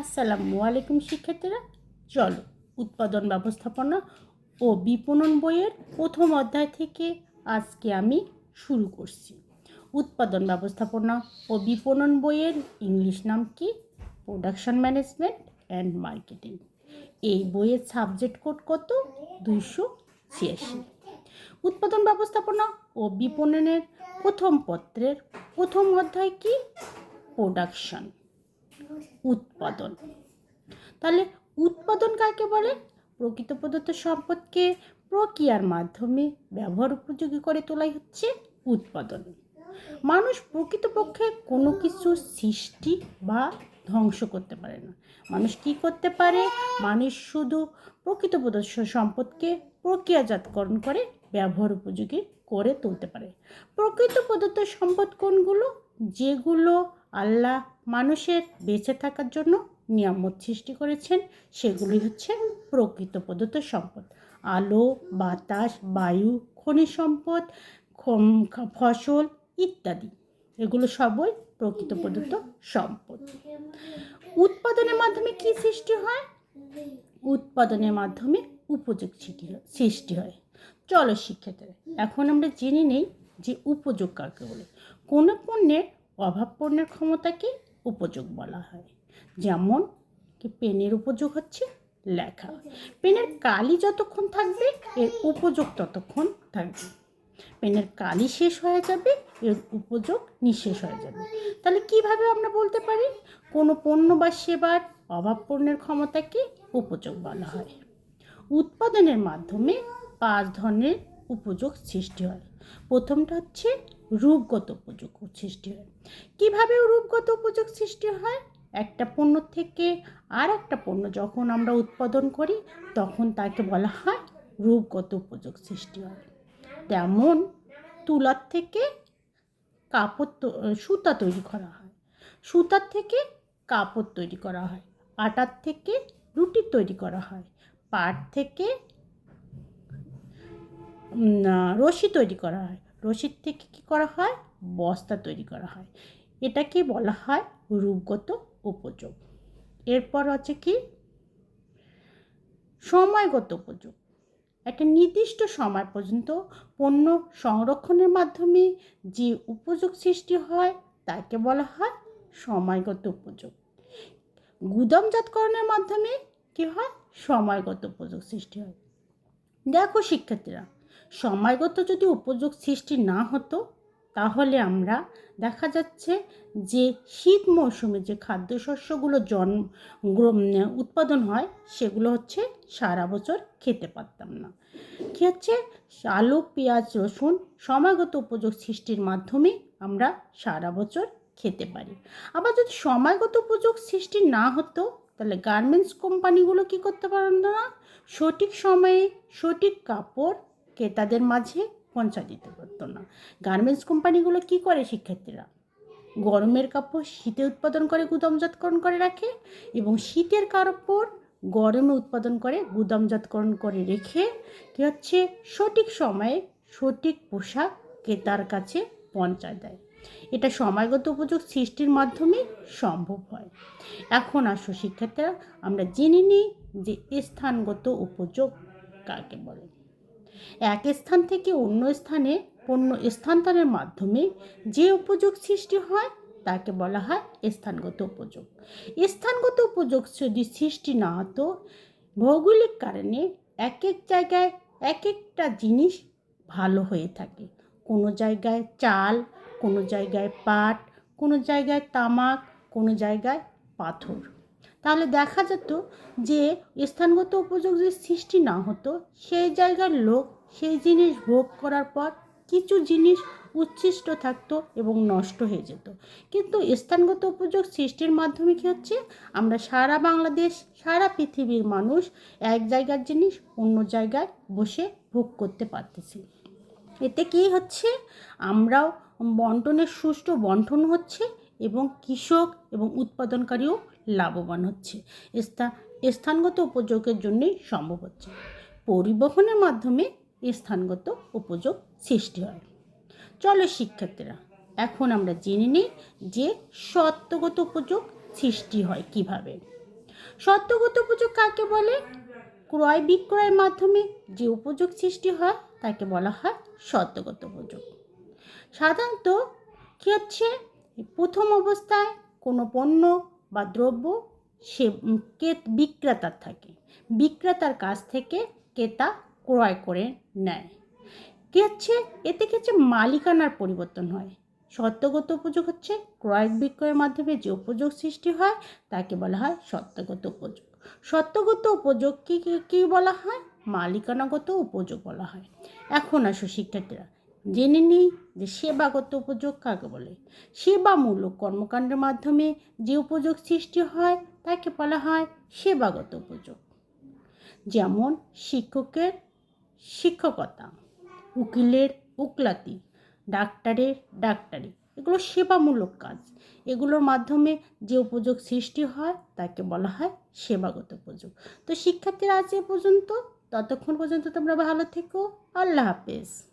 আসসালামু আলাইকুম শিক্ষার্থীরা। চলো উৎপাদন ব্যবস্থাপনা ও বিপণন বইয়ের প্রথম অধ্যায় থেকে আজকে আমি শুরু করছি। উৎপাদন ব্যবস্থাপনা ও বিপণন বইয়ের ইংলিশ নাম কি? Production management and marketing. এই বইয়ের সাবজেক্ট কোড কত? দুইশো ছিয়াশি। উৎপাদন ব্যবস্থাপনা ও বিপণনের প্রথম পত্রের প্রথম অধ্যায় কি? প্রোডাকশন। উৎপাদন। তাহলে উৎপাদন কাকে বলে? প্রকৃত প্রদত্ত সম্পদকে প্রক্রিয়ার মাধ্যমে ব্যবহার উপযোগী করে তোলাই হচ্ছে উৎপাদন। মানুষ প্রকৃতপক্ষে কোনো কিছু সৃষ্টি বা ধ্বংস করতে পারে না। মানুষ কি করতে পারে? মানুষ শুধু প্রকৃত প্রদর্শ সম্পদকে প্রক্রিয়াজাতকরণ করে, ব্যবহার উপযোগী করে তুলতে পারে। প্রকৃত প্রদত্ত সম্পদ কোনগুলো? যেগুলো আল্লাহ মানুষের বেঁচে থাকার জন্য নিয়ামত সৃষ্টি করেছেন। সেগুলি হচ্ছে প্রকৃত প্রদত্ত সম্পদ। আলো, বাতাস, বায়ু, খনিজ সম্পদ ফসল ইত্যাদি। এগুলো সবই প্রকৃত প্রদত্ত সম্পদ। উৎপাদনের মাধ্যমে কি সৃষ্টি হয়? উৎপাদনের মাধ্যমে উপযোগ সৃষ্টি হয়- চলো শিক্ষার্থীরা, এখন আমরা জেনে নেই যে উপযোগ কাকে বলে। কোনো পণ্যের অভাব পণ্যের ক্ষমতাকে উপযোগ বলা হয়। যেমন কি পেনের উপযোগ হচ্ছে লেখা। পেনের কালি যতক্ষণ থাকবে, এর উপযোগ ততক্ষণ থাকবে। পেনের কালি শেষ হয়ে যাবে, এর উপযোগ নিঃশেষ হয়ে যাবে। তাহলে কীভাবে আমরা বলতে পারি? কোনো পণ্য বা সেবার অভাব পণ্যের ক্ষমতাকে উপযোগ বলা হয়। উৎপাদনের মাধ্যমে পাঁচ ধরনের উপযোগ সৃষ্টি হয়। প্রথমটা হচ্ছে রূপগত উপযোগ সৃষ্টি হয়। কীভাবে রূপগত উপযোগ সৃষ্টি হয়? একটা পণ্য থেকে আর একটা পণ্য যখন আমরা উৎপাদন করি, তখন তাকে বলা হয় রূপগত উপযোগ সৃষ্টি হয়। তেমন তুলার থেকে কাপড় সুতা তৈরি করা হয়। সুতার থেকে কাপড় তৈরি করা হয়। আটার থেকে রুটি তৈরি করা হয়। পাট থেকে রশি তৈরি করা হয়। রশির থেকে কী করা হয়? বস্তা তৈরি করা হয়। এটাকে বলা হয় রূপগত উপযোগ। এরপর আছে কি? সময়গত উপযোগ। একটা নির্দিষ্ট সময় পর্যন্ত পণ্য সংরক্ষণের মাধ্যমে যে উপযোগ সৃষ্টি হয়, তাকে বলা হয় সময়গত উপযোগ। গুদামজাতকরণের মাধ্যমে কি হয়? সময়গত উপযোগ সৃষ্টি হয়। দেখো শিক্ষার্থীরা সময়গত যদি উপযোগ সৃষ্টি না হতো, তাহলে আমরা দেখা যাচ্ছে যে শীত মৌসুমে যে খাদ্যশস্যগুলো জন, গ্র- উৎপাদন হয়, সেগুলো হচ্ছে সারা বছর খেতে পারতাম না। কী হচ্ছে? আলু, পেঁয়াজ, রসুন সময়গত উপযোগ সৃষ্টির মাধ্যমে আমরা সারা বছর খেতে পারি। আবার যদি সময়গত উপযোগ সৃষ্টি না হতো, তাহলে গার্মেন্টস কোম্পানিগুলো কী করতে পারত না? সঠিক সময়ে সঠিক কাপড় ক্রেতাদের মাঝে পৌঁছা দিতে পারতো না। গার্মেন্টস কোম্পানিগুলো কি করে শিক্ষার্থীরা? গরমের কাপড় শীতে উৎপাদন করে গুদামজাতকরণ করে রাখে এবং শীতের কাপড় গরমে উৎপাদন করে গুদামজাতকরণ করে রেখে কী হচ্ছে? সঠিক সময়ে সঠিক পোশাক ক্রেতার কাছে পৌঁছায় দেয়। এটা সময়গত উপযোগ সৃষ্টির মাধ্যমে সম্ভব হয়। এখন আসো শিক্ষার্থীরা, আমরা জেনে নিই যে স্থানগত উপযোগ কাকে বলে। এক স্থান থেকে অন্য স্থানে, পণ্য স্থানান্তরের মাধ্যমে যে উপযোগ সৃষ্টি হয়, তাকে বলা হয় স্থানগত উপযোগ। স্থানগত উপযোগ যদি সৃষ্টি না হতো, ভৌগোলিক কারণে এক এক জায়গায় এক একটা জিনিস ভালো হয়ে থাকে। কোনো জায়গায় চাল, কোনো জায়গায় পাট, কোনো জায়গায় তামাক, কোনো জায়গায় পাথর। তাহলে দেখা যেত যে স্থানগত উপযোগ যদি সৃষ্টি না হতো, সেই জায়গার লোক সেই জিনিস ভোগ করার পর কিছু জিনিস উচ্ছিষ্ট থাকতো এবং নষ্ট হয়ে যেত। কিন্তু স্থানগত উপযোগ সৃষ্টির মাধ্যমে কী হচ্ছে? আমরা সারা বাংলাদেশ, সারা পৃথিবীর মানুষ এক জায়গার জিনিস অন্য জায়গায় বসে ভোগ করতে পারতেছি। এতে কী হচ্ছে? আমরাও বন্টনের সুষ্ঠু বন্টন হচ্ছে এবং কৃষক এবং উৎপাদনকারীও লাভবান হচ্ছে। স্থান স্থানগত উপযোগের জন্যই সম্ভব হচ্ছে। পরিবহনের মাধ্যমে স্থানগত উপযোগ সৃষ্টি হয়। চলো শিক্ষার্থীরা, এখন আমরা জেনে নিই যে সত্যগত উপযোগ সৃষ্টি হয় কীভাবে। সত্যগত উপযোগ কাকে বলে? ক্রয় বিক্রয়ের মাধ্যমে যে উপযোগ সৃষ্টি হয় তাকে বলা হয় সত্যগত উপযোগ। সাধারণত কী হচ্ছে? প্রথম অবস্থায় কোনো পণ্য বা দ্রব্য, সে কে বিক্রেতার থাকে। বিক্রেতার কাছ থেকে ক্রেতা ক্রয় করে নেয়। কী হচ্ছে এতে কি হচ্ছে? মালিকানার পরিবর্তন হয়। সত্যগত উপযোগ হচ্ছে ক্রয় বিক্রয়ের মাধ্যমে যে উপযোগ সৃষ্টি হয়, তাকে বলা হয় সত্যগত উপযোগ। সত্যগত উপযোগ কী, কি বলা হয়? মালিকানাগত উপযোগ বলা হয়। এখন আসো শিক্ষার্থীরা। জেনে নিই যে সেবাগত উপযোগ কাকে বলে। সেবামূলক কর্মকাণ্ডের মাধ্যমে যে উপযোগ সৃষ্টি হয়, তাকে বলা হয় সেবাগত উপযোগ। যেমন শিক্ষকের শিক্ষকতা, উকিলের উকিলাতি, ডাক্তারের ডাক্তারি, এগুলো সেবামূলক কাজ। এগুলোর মাধ্যমে যে উপযোগ সৃষ্টি হয়, তাকে বলা হয় সেবাগত উপযোগ। তো শিক্ষার্থীরা আজ এ পর্যন্ত। ততক্ষণ পর্যন্ত তোমরা ভালো থেকো। আল্লাহ হাফেজ।